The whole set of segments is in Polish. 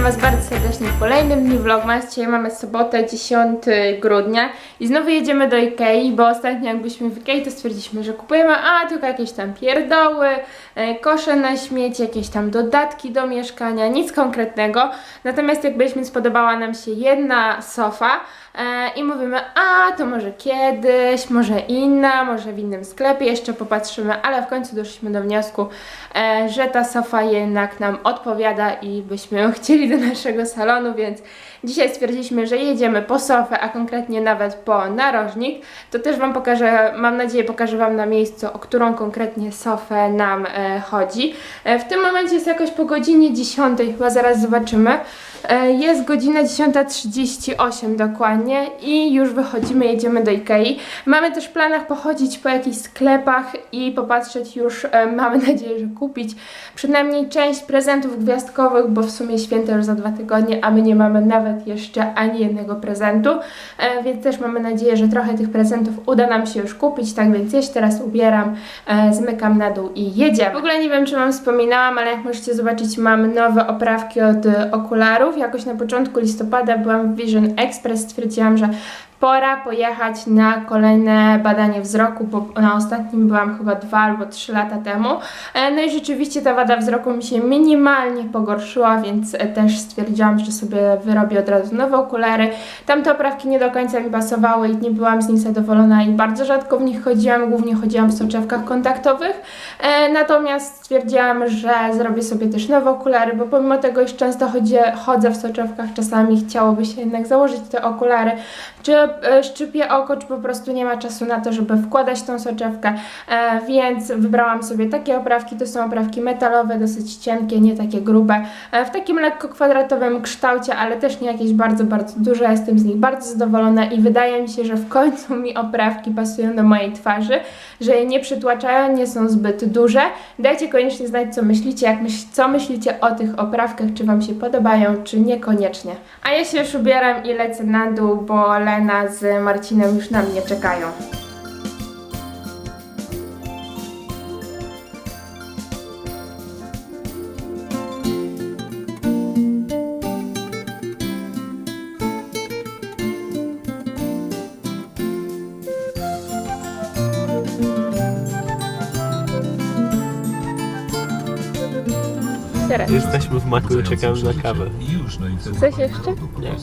Witam Was bardzo serdecznie w kolejnym dniu vlogmas. Dzisiaj mamy sobotę 10 grudnia i znowu jedziemy do Ikei, bo ostatnio jak byliśmy w Ikei to stwierdziliśmy, że kupujemy, a tylko jakieś tam pierdoły, e, kosze na śmieci, jakieś tam dodatki do mieszkania, nic konkretnego. Natomiast jak byliśmy, spodobała nam się jedna sofa i mówimy, a to może kiedyś, może inna, może w innym sklepie, jeszcze popatrzymy, ale w końcu doszliśmy do wniosku, e, że ta sofa jednak nam odpowiada i byśmy ją chcieli do naszego salonu, więc dzisiaj stwierdziliśmy, że jedziemy po sofę, a konkretnie nawet po narożnik. To też Wam pokażę, mam nadzieję, pokażę Wam na miejscu, o którą konkretnie sofę nam e, chodzi. E, w tym momencie jest jakoś po godzinie 10, chyba zaraz zobaczymy. E, Jest godzina 10.38 dokładnie i już wychodzimy, jedziemy do Ikei. Mamy też w planach pochodzić po jakichś sklepach i popatrzeć już, e, mamy nadzieję, że kupić przynajmniej część prezentów gwiazdkowych, bo w sumie święta już za dwa tygodnie, a my nie mamy nawet jeszcze ani jednego prezentu, e, więc też mamy nadzieję, że trochę tych prezentów uda nam się już kupić, tak więc ja się teraz ubieram, e, zmykam na dół i jedziemy. W ogóle nie wiem, czy Wam wspominałam, ale jak możecie zobaczyć, mam nowe oprawki od okularów. Jakoś na początku listopada byłam w Vision Express, stwierdziłam, że pora pojechać na kolejne badanie wzroku, bo na ostatnim byłam chyba dwa albo trzy lata temu. E, No i rzeczywiście ta wada wzroku mi się minimalnie pogorszyła, więc e, też stwierdziłam, że sobie wyrobię od razu nowe okulary. Tamte oprawki nie do końca mi pasowały i nie byłam z nich zadowolona i bardzo rzadko w nich chodziłam, głównie chodziłam w soczewkach kontaktowych. E, Natomiast stwierdziłam, że zrobię sobie też nowe okulary, bo pomimo tego, iż często chodzę, chodzę w soczewkach, czasami chciałoby się jednak założyć te okulary, czy szczypie oko, czy po prostu nie ma czasu na to, żeby wkładać tą soczewkę, e, więc wybrałam sobie takie oprawki, to są oprawki metalowe, dosyć cienkie, nie takie grube, e, w takim lekko kwadratowym kształcie, ale też nie jakieś bardzo, bardzo duże, jestem z nich bardzo zadowolona i wydaje mi się, że w końcu mi oprawki pasują do mojej twarzy, że je nie przytłaczają, nie są zbyt duże. Dajcie koniecznie znać, co myślicie, jak myśl, co myślicie o tych oprawkach, czy Wam się podobają, czy niekoniecznie. A ja się już ubieram i lecę na dół, bo Lena z Marcinem już na mnie czekają. Teraz. Jesteśmy w maku i czekamy na kawę. Coś jeszcze? Nie.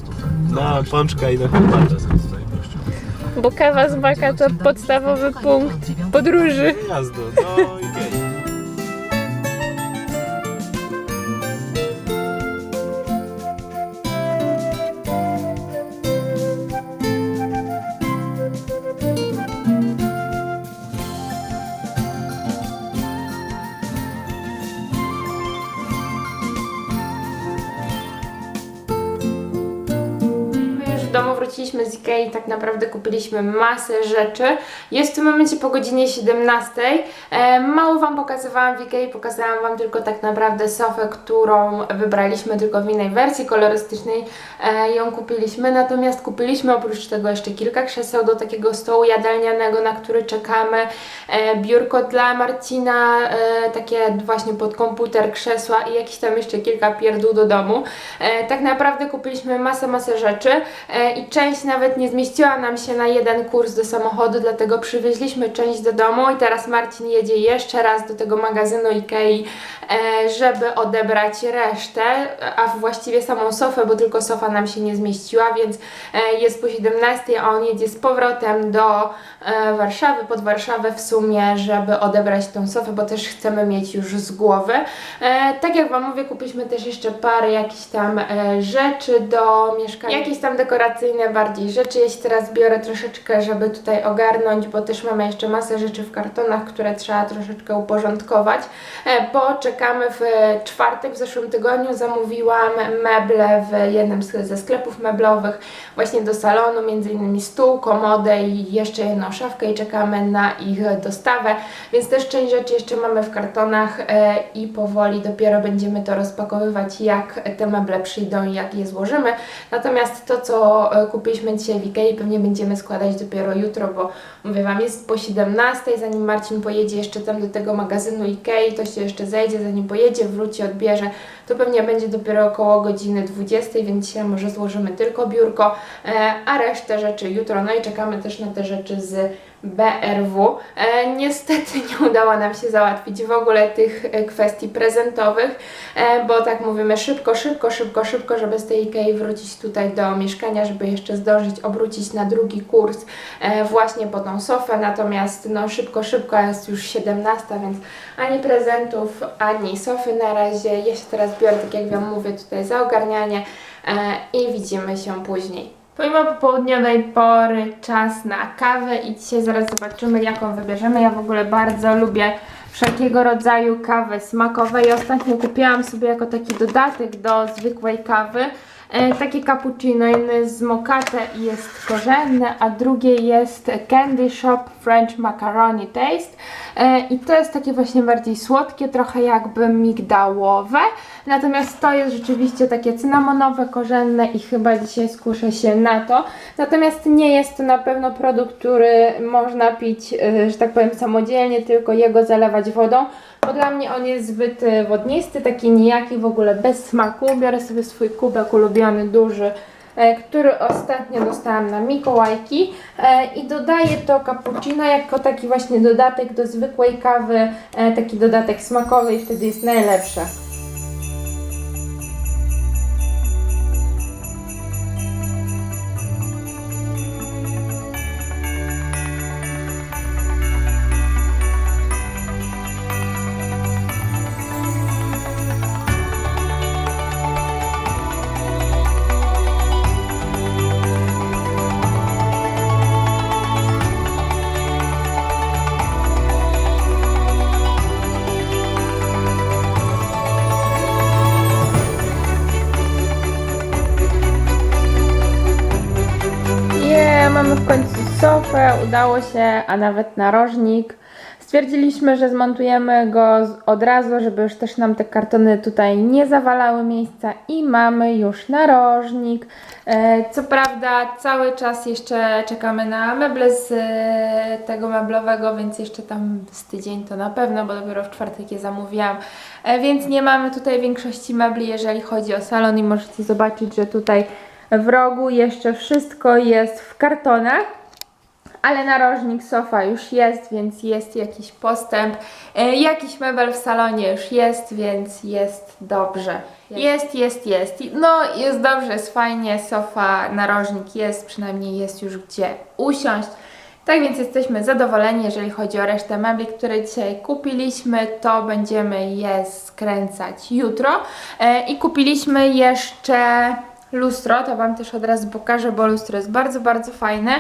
Na pączka i na herbatę. Bo kawa z maka to podstawowy punkt podróży. Jazdo, no i. wróciliśmy z Ikei, tak naprawdę kupiliśmy masę rzeczy. Jest w tym momencie po godzinie 17. E, mało Wam pokazywałam w Ikei, pokazałam Wam tylko tak naprawdę sofę, którą wybraliśmy tylko w innej wersji kolorystycznej. E, ją kupiliśmy, natomiast kupiliśmy oprócz tego jeszcze kilka krzeseł do takiego stołu jadalnianego, na który czekamy. E, biurko dla Marcina, takie właśnie pod komputer krzesła i jakieś tam jeszcze kilka pierdół do domu. Tak naprawdę kupiliśmy masę, masę rzeczy i część nawet nie zmieściła nam się na jeden kurs do samochodu, dlatego przywieźliśmy część do domu i teraz Marcin jedzie jeszcze raz do tego magazynu Ikei, e, żeby odebrać resztę, a właściwie samą sofę, bo tylko sofa nam się nie zmieściła, więc e, jest po 17, a on jedzie z powrotem do e, Warszawy, pod Warszawę w sumie, żeby odebrać tą sofę, bo też chcemy mieć już z głowy. Tak jak Wam mówię, kupiliśmy też jeszcze parę jakichś tam rzeczy do mieszkania, jakieś tam dekoracyjne bardziej rzeczy. Ja się teraz biorę troszeczkę, żeby tutaj ogarnąć, bo też mamy jeszcze masę rzeczy w kartonach, które trzeba troszeczkę uporządkować, e, bo czekamy w czwartek w zeszłym tygodniu zamówiłam meble w jednym ze sklepów meblowych właśnie do salonu, między innymi stół, komodę i jeszcze jedną szafkę i czekamy na ich dostawę, więc też część rzeczy jeszcze mamy w kartonach e, i powoli dopiero będziemy to rozpakowywać, jak te meble przyjdą i jak je złożymy. Natomiast to, co kupiliśmy dzisiaj w Ikei, pewnie będziemy składać dopiero jutro, bo mówię Wam, jest po 17, zanim Marcin pojedzie jeszcze tam do tego magazynu Ikei, to się jeszcze zejdzie, zanim pojedzie, wróci, odbierze, to pewnie będzie dopiero około godziny 20, więc dzisiaj może złożymy tylko biurko, e, a resztę rzeczy jutro, no i czekamy też na te rzeczy z BRW. E, niestety nie udało nam się załatwić w ogóle tych e, kwestii prezentowych, e, bo tak mówimy szybko, szybko, szybko, szybko, żeby z tej Ikei wrócić tutaj do mieszkania, żeby jeszcze zdążyć obrócić na drugi kurs właśnie po tą sofę, natomiast no szybko, szybko jest już 17, więc ani prezentów, ani sofy na razie. Ja się teraz biorę, tak jak Wam mówię, tutaj za ogarnianie i widzimy się później. Pomimo popołudniowej pory czas na kawę i dzisiaj zaraz zobaczymy jaką wybierzemy. Ja w ogóle bardzo lubię wszelkiego rodzaju kawy smakowe i ostatnio kupiłam sobie jako taki dodatek do zwykłej kawy takie cappuccino, jedno jest z mokate i jest korzenne, a drugie jest Candy Shop French Macaroni Taste. E, i to jest takie właśnie bardziej słodkie, trochę jakby migdałowe, natomiast to jest rzeczywiście takie cynamonowe, korzenne i chyba dzisiaj skuszę się na to, natomiast nie jest to na pewno produkt, który można pić, e, że tak powiem samodzielnie, tylko jego zalewać wodą, bo dla mnie on jest zbyt e, wodnisty, taki nijaki, w ogóle bez smaku. Biorę sobie swój kubek ulubiony, duży, e, który ostatnio dostałam na Mikołajki e, i dodaję to cappuccino jako taki właśnie dodatek do zwykłej kawy, taki dodatek smakowy i wtedy jest najlepsze. Sofę, udało się, a nawet narożnik. Stwierdziliśmy, że zmontujemy go od razu, żeby już też nam te kartony tutaj nie zawalały miejsca i mamy już narożnik. E, co prawda cały czas jeszcze czekamy na meble z e, tego meblowego, więc jeszcze tam z tydzień to na pewno, bo dopiero w czwartek je zamówiłam. E, więc nie mamy tutaj większości mebli, jeżeli chodzi o salon i możecie zobaczyć, że tutaj w rogu jeszcze wszystko jest w kartonach, ale narożnik sofa już jest, więc jest jakiś postęp. E, jakiś mebel w salonie już jest, więc jest dobrze. Jest, jest, jest. No, jest dobrze, jest fajnie. Sofa, narożnik jest, przynajmniej jest już gdzie usiąść. Tak więc jesteśmy zadowoleni, jeżeli chodzi o resztę mebli, które dzisiaj kupiliśmy, to będziemy je skręcać jutro. E, I kupiliśmy jeszcze lustro, to Wam też od razu pokażę, bo lustro jest bardzo, bardzo fajne.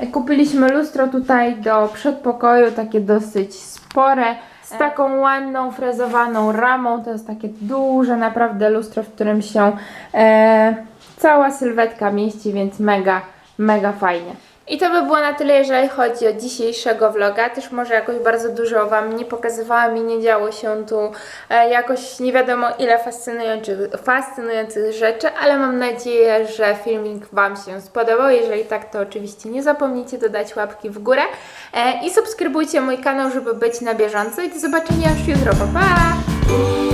E, Kupiliśmy lustro tutaj do przedpokoju, takie dosyć spore, z taką ładną, frezowaną ramą. To jest takie duże naprawdę lustro, w którym się e, cała sylwetka mieści, więc mega, mega fajnie. I to by było na tyle, jeżeli chodzi o dzisiejszego vloga. Też może jakoś bardzo dużo Wam nie pokazywałam i nie działo się tu e, jakoś nie wiadomo ile fascynujących, fascynujących rzeczy, ale mam nadzieję, że filmik Wam się spodobał. Jeżeli tak, to oczywiście nie zapomnijcie dodać łapki w górę e, i subskrybujcie mój kanał, żeby być na bieżąco. I do zobaczenia już jutro. Pa, pa!